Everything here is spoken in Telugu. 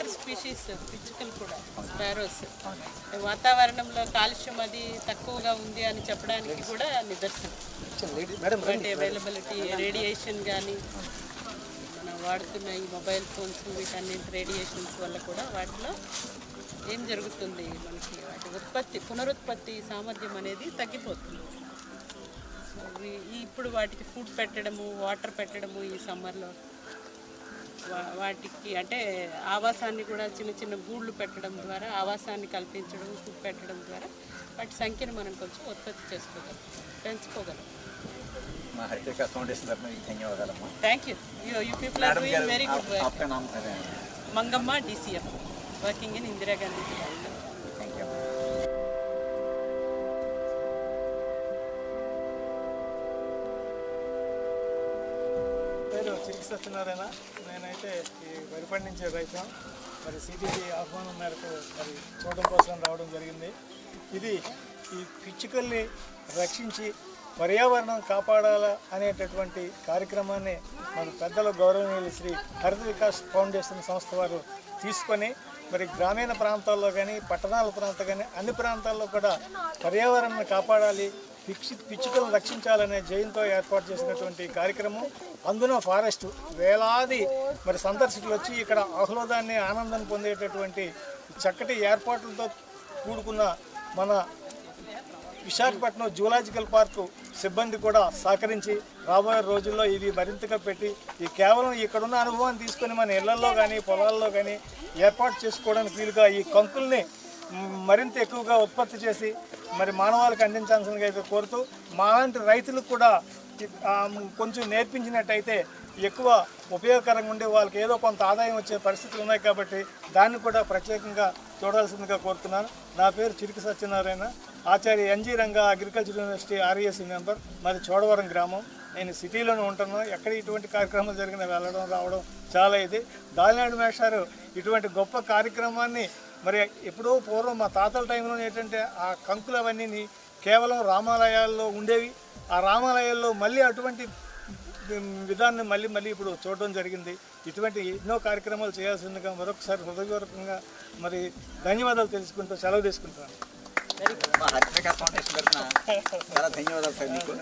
వాటర్ స్పీషీస్ పిచ్చుకలు కూడా స్పారోస్. వాతావరణంలో కాలుష్యం అది తక్కువగా ఉంది అని చెప్పడానికి కూడా నిదర్శనం. అంటే అవైలబిలిటీ రేడియేషన్ కానీ మనం వాడుతున్న ఈ మొబైల్ ఫోన్స్ వీటన్నింటి రేడియేషన్స్ వల్ల కూడా వాటిలో ఏం జరుగుతుంది? మనకి వాటి ఉత్పత్తి పునరుత్పత్తి సామర్థ్యం అనేది తగ్గిపోతుంది. ఇప్పుడు వాటికి ఫుడ్ పెట్టడము వాటర్ పెట్టడము ఈ సమ్మర్లో వాటికి అంటే ఆవాసాన్ని కూడా చిన్న చిన్న గూళ్ళు పెట్టడం ద్వారా ఆవాసాన్ని కల్పించడం పెట్టడం ద్వారా వాటి సంఖ్యను మనం కొంచెం ఉత్పత్తి చేసుకోగలం పెంచుకోగలం. మా హరిత ఫౌండేషన్ తరఫున మీకు ధన్యవాదాలమ్మా. Thank you you people are doing very good work Mangamma D C M working in Indira Gandhi పేరు చిరికి సత్యనారాయణ. నేనైతే ఈ వరి పండించే రైతు. మరి సిటీసీ ఆహ్వానం మేరకు మరి చూడడం కోసం రావడం జరిగింది. ఇది ఈ పిచ్చుకల్ని రక్షించి పర్యావరణం కాపాడాలా అనేటటువంటి కార్యక్రమాన్ని మన పెద్దల గౌరవనీయులు శ్రీ హరిత వికాస్ ఫౌండేషన్ సంస్థ వారు తీసుకొని మరి గ్రామీణ ప్రాంతాల్లో కానీ పట్టణాల ప్రాంతం కానీ అన్ని ప్రాంతాల్లో కూడా పర్యావరణాన్ని కాపాడాలి పిచ్చి పిచ్చుకలను రక్షించాలనే జయంతో ఏర్పాటు చేసినటువంటి కార్యక్రమం. అందున ఫారెస్ట్ వేలాది మరి సందర్శకులు వచ్చి ఇక్కడ ఆహ్లాదాన్ని ఆనందాన్ని పొందేటటువంటి చక్కటి ఏర్పాట్లతో కూడుకున్న మన విశాఖపట్నం జూలాజికల్ పార్కు సిబ్బంది కూడా సహకరించి రాబోయే రోజుల్లో ఇది మరింతగా పెట్టి ఈ కేవలం ఇక్కడున్న అనుభవాన్ని తీసుకొని మన ఇళ్ళలో కానీ పొలాల్లో కానీ ఏర్పాటు చేసుకోవడానికి వీలుగా ఈ కంకుల్ని మరింత ఎక్కువగా ఉత్పత్తి చేసి మరి మానవాళికి అందించాల్సిందిగా అయితే కోరుతూ మాలాంటి రైతులకు కూడా కొంచెం నేర్పించినట్టయితే ఎక్కువ ఉపయోగకరంగా ఉండే వాళ్ళకి ఏదో కొంత ఆదాయం వచ్చే పరిస్థితులు ఉన్నాయి కాబట్టి దాన్ని కూడా ప్రత్యేకంగా చూడాల్సిందిగా కోరుతున్నాను. నా పేరు Chiriki Satyanarayana. Acharya NG Ranga agriculture university RESC member. మాది చోడవరం గ్రామం. నేను సిటీలోనే ఉంటున్నాను ఎక్కడ ఇటువంటి కార్యక్రమాలు జరిగిన వెళ్ళడం రావడం చాలా ఇది. దాలినాడు మేషారు ఇటువంటి గొప్ప కార్యక్రమాన్ని మరి ఎప్పుడో పూర్వం మా తాతల టైంలో ఏంటంటే ఆ కంకులు అవన్నీ కేవలం రామాలయాల్లో ఉండేవి. ఆ రామాలయాల్లో మళ్ళీ అటువంటి విధాన్ని మళ్ళీ మళ్ళీ ఇప్పుడు చూడడం జరిగింది. ఇటువంటి ఎన్నో కార్యక్రమాలు చేయాల్సిందిగా మరొకసారి హృదయపూర్వకంగా మరి ధన్యవాదాలు తెలుసుకుంటూ సెలవు తీసుకుంటున్నాను. చాలా ధన్యవాదాలు సార్ మీకు.